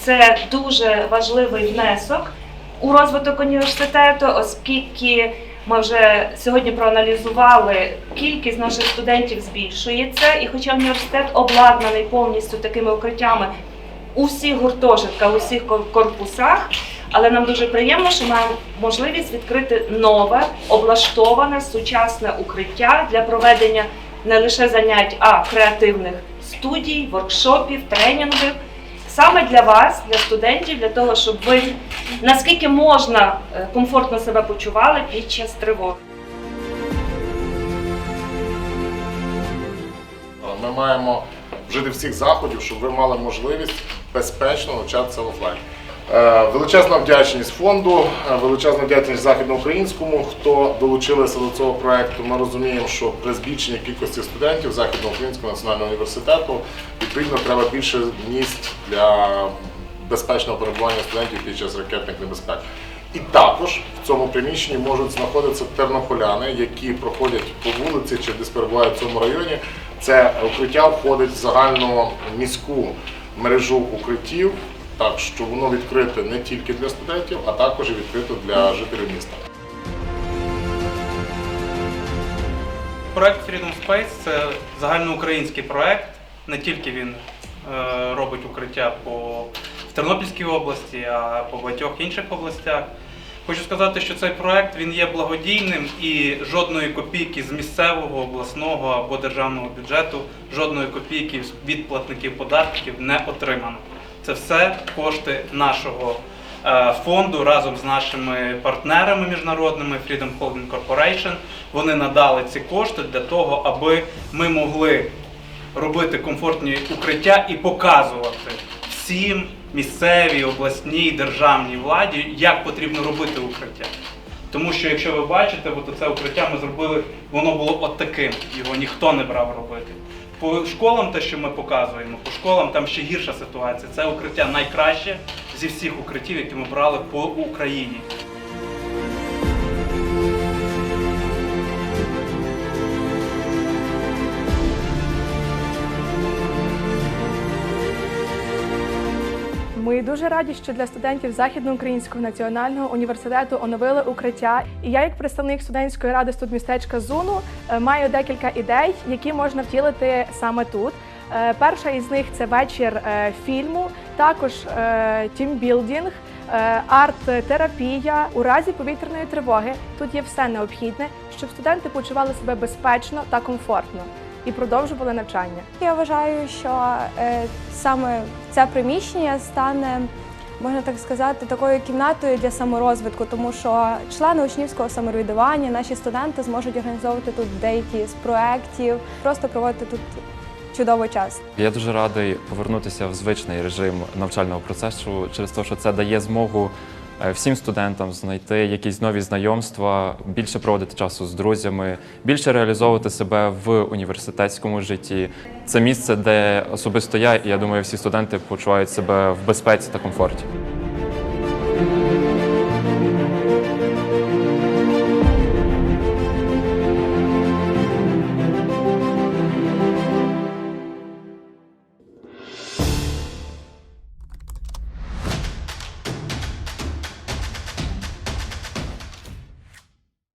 це дуже важливий внесок у розвиток університету, оскільки ми вже сьогодні проаналізували, кількість наших студентів збільшується, і хоча університет обладнаний повністю такими укриттями у всіх гуртожитках, у всіх корпусах, але нам дуже приємно, що маємо можливість відкрити нове, облаштоване, сучасне укриття для проведення не лише занять, а креативних студій, воркшопів, тренінгів. Саме для вас, для студентів, для того, щоб ви наскільки можна е, комфортно себе почували під час тривоги. Ми маємо вжити всіх заходів, щоб ви мали можливість безпечно навчатися офлайн. Е, Величезна вдячність фонду, е, величезна вдячність західноукраїнському, хто долучилися до цього проекту. Ми розуміємо, що при збільшенні кількості студентів Західноукраїнського національного університету відповідно треба більше місць для безпечного перебування студентів під час ракетних небезпек. І також в цьому приміщенні можуть знаходитися тернополяни, які проходять по вулиці чи десь перебувають в цьому районі. Це укриття входить в загальну міську мережу укриттів, так що воно відкрите не тільки для студентів, а також і відкрито для жителів міста. Проект Freedom Space це загальноукраїнський проект. Не тільки він робить укриття по в Тернопільській області, а по багатьох інших областях. Хочу сказати, що цей проект він є благодійним і жодної копійки з місцевого, обласного або державного бюджету, жодної копійки від платників податків не отримано. Це все кошти нашого е, фонду разом з нашими партнерами міжнародними Freedom Holding Corporation. Вони надали ці кошти для того, аби ми могли робити комфортні укриття і показувати всім місцевій, обласній, державній владі, як потрібно робити укриття. Тому що, якщо ви бачите, от це укриття ми зробили, воно було от таким, його ніхто не брав робити. По школам, те, що ми показуємо, по школам там ще гірша ситуація. Це укриття найкраще зі всіх укриттів, які ми брали по Україні. Ми дуже раді, що для студентів Західноукраїнського національного університету оновили укриття. І я, як представник студентської ради студмістечка ЗУНу, е, маю декілька ідей, які можна втілити саме тут. Е, Перша із них це вечір е, фільму, також тімбілдінг, арт-терапія. У разі повітряної тривоги тут є все необхідне, щоб студенти почували себе безпечно та комфортно і продовжували навчання. Я вважаю, що е, саме це приміщення стане, можна так сказати, такою кімнатою для саморозвитку, тому що члени учнівського самоврядування, наші студенти зможуть організовувати тут деякі з проєктів, просто проводити тут чудовий час. Я дуже радий повернутися в звичний режим навчального процесу через те, що це дає змогу всім студентам знайти якісь нові знайомства, більше проводити часу з друзями, більше реалізовувати себе в університетському житті. Це місце, де особисто я і я думаю, всі студенти почувають себе в безпеці та комфорті.